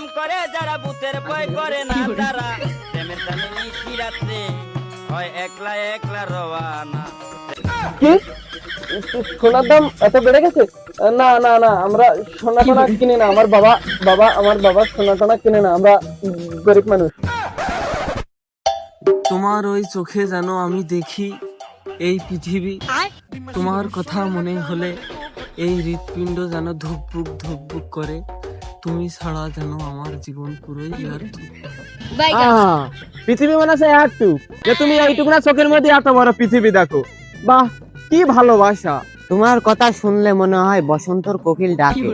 প্রেম করে যারা ভূতের ভয় করে না তারা। প্রেমের টানে নিশি রাত্রে হয় একলা একলা রওয়ানা। কি? সোনার দাম এত বেড়ে গেছে? না না না আমরা সোনা টোনা কিনে না। আমার বাবা বাবা আমার বাবা সোনা টোনা কিনে না। আমরা গরিব মানুষ। তোমার ওই চোখে যেন আমি দেখি এই পৃথিবী। তোমার কথা মনে হলে এই হৃৎপিণ্ড যেন ধুকপুক ধুকপুক করে। তুমি ছাড়া যেন আমার জীবন পুরোই ব্যর্থ আহ, পৃথিবী মনে আছে একটু যে তুমি এইটুকু না চোখের মধ্যে এত বড় পৃথিবী দেখো। বাহ কি ভালোবাসা। তোমার কথা শুনলে মনে হয় বসন্তর কোকিল ডাকে।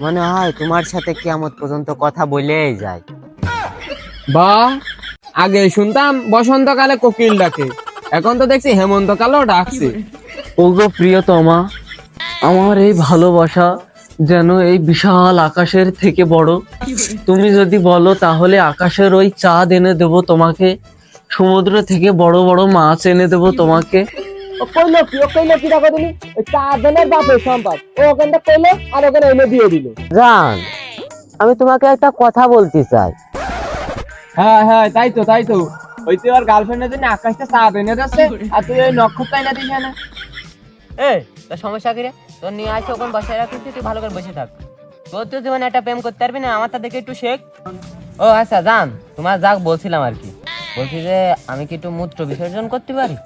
মনে হয় তোমার সাথে কিয়ামত পর্যন্ত কথা বলেই যায়। বাহ আগে শুনতাম বসন্তকালে কোকিল ডাকে। এখন তো দেখছি হেমন্তকালেও ডাকছে। ওগো প্রিয়তমা আমার এই ভালোবাসা যেন এই বিশাল আকাশের থেকে বড়। তুমি যদি বলো তাহলে আকাশের ওই চাঁদ এনে দেবো তোমাকে। সমুদ্র থেকে বড় বড় মাছ এনে দেবো তোমাকে। কইলো কি ও কইলো কি দেখো তুমি? চার জনের বাপের সম্পদ। ও ওখানটা কইলো আর ওখানে এনে দিয়ে দিল। জান আমি তোমাকে একটা কথা বলতে চাই। হ্যাঁ হ্যাঁ তাই তো তাই তো। ওই তুই আর গার্লফ্রেন্ডের জন্য আকাশটা চাঁদ এনে যাচ্ছে আর তুই ওই নক্ষত্র এনে দিস না। এ তোর সমস্যা কি রে? তোর নিয়ে আসে ওখানে বসায় রাখছি তুই ভালো করে বসে থাক। তোর তো জীবনে একটা প্রেম করতে পারবি না আমার তা দেখে একটু শেখ। ও আচ্ছা জান তোমার যাক বলছিলাম আর কি। বলছি যে আমি কি একটু মূত্র বিসর্জন করতে পারি?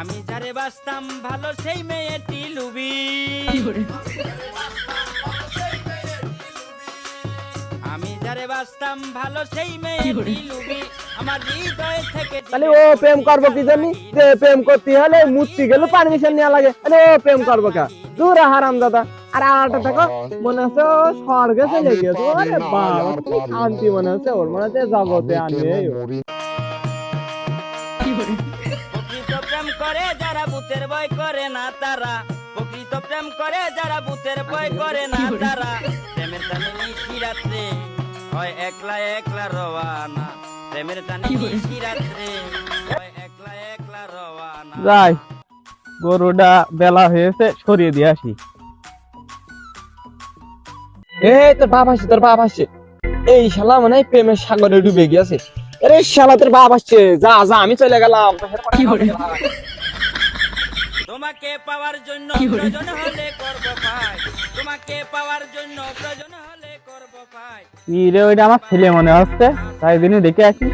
আমি যারে বাসতাম ভালো সেই মেয়েটি লুবি। যারে বাসতাম ভালো সেই মেয়েটি লুবি আমার হৃদয় থেকে তাহলে ও প্রেম করব কি জানি? প্রেম করতে হলে মূর্তি গেলে পারমিশন নেওয়া লাগে। আরে ও প্রেম করব কা? দূর হারাম দাদা। আর আরেকটা দেখো মনে হচ্ছে ও স্বর্গে চলে গেছে ওরে বাবা শান্তি মনে হচ্ছে ওর মনে হচ্ছে জগতে প্রেম করে যারা ভূতের ভয় করে না তারা। প্রকৃত প্রেম করে যারা ভূতের ভয় করে না তারা। প্রেমের টানে নিশি রাত্রে? হয় একলা একলা রওয়ানা। প্রেমের টানে নিশি রাত্রে হয় একলা একলা রওয়ানা। যাই গরুটা বেলা হয়েছে সরিয়ে দিয়ে আসি। এ তোর বাপ আসছে তোর বাপ আসছে। এই শালা মানে প্রেমের সাগরে ডুবে গিয়েছে। আরে শালা তোর বাপ আসছে যা যা আমি চলে গেলাম। তোমাকে পাওয়ার জন্য প্রয়োজন হলে করব পাই তোমাকে পাওয়ার জন্য প্রয়োজন হলে করব পাই কি রে ওইটা আমার ছেলে মনে হচ্ছে। তাই দিনই দেখে আসি।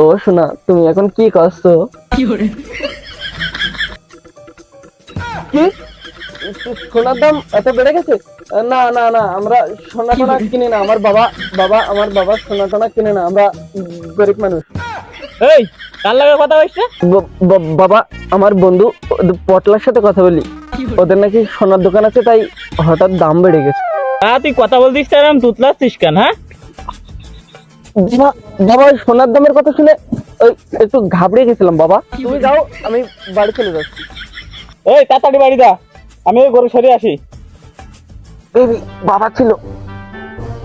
ও শোনা তুমি এখন কি করছ? কি সোনার দাম এত বেড়ে গেছে? না না না আমরা সোনা টোনা কিনে না। আমার বাবা বাবা আমার বাবা সোনা টোনা কিনে না। আমরা গরিব মানুষ। এই কার লাগে কথা হইছে? বাবা আমার বন্ধু পটলার সাথে কথা বলি। ওদের নাকি সোনার দোকান আছে তাই হঠাৎ দাম বেড়ে গেছে। হ্যাঁ তুই কথা বলতিস তার আমি তুতলাচ্ছিস কেন হ্যাঁ? বাবা সোনার দামের কথা শুনে একটু ঘাবড়ে গেছিলাম বাবা। তুমি যাও আমি বাড়ি চলে যাচ্ছি। ওই তাড়াতাড়ি বাড়ি যা। আমি ওই গরু সরিয়ে আসি। বাবা ছিল।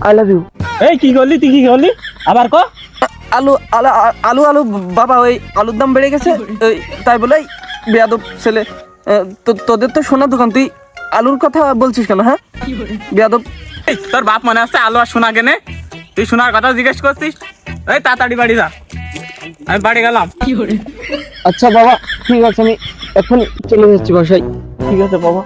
আই লাভ ইউ এই কি করলি তুই কি করলি? আবার ক? আলু আলু আলু আলু বাবা ওই আলুর দাম বেড়ে গেছে। তাই বলে বেয়াদব ছেলে তো- তোদের তো সোনার দোকান তুই আলুর কথা বলছিস কেন হ্যাঁ? বেয়াদব। তোর বাপ মনে আছে আলু আর শোনা কেনে? তুই শোনার কথা জিজ্ঞেস করছিস? এই তাড়াতাড়ি বাড়ি যা। আমি বাড়ি গেলাম। আচ্ছা বাবা ঠিক আছে আমি এখন চলে যাচ্ছি বাসায়। ঠিক আছে বাবা।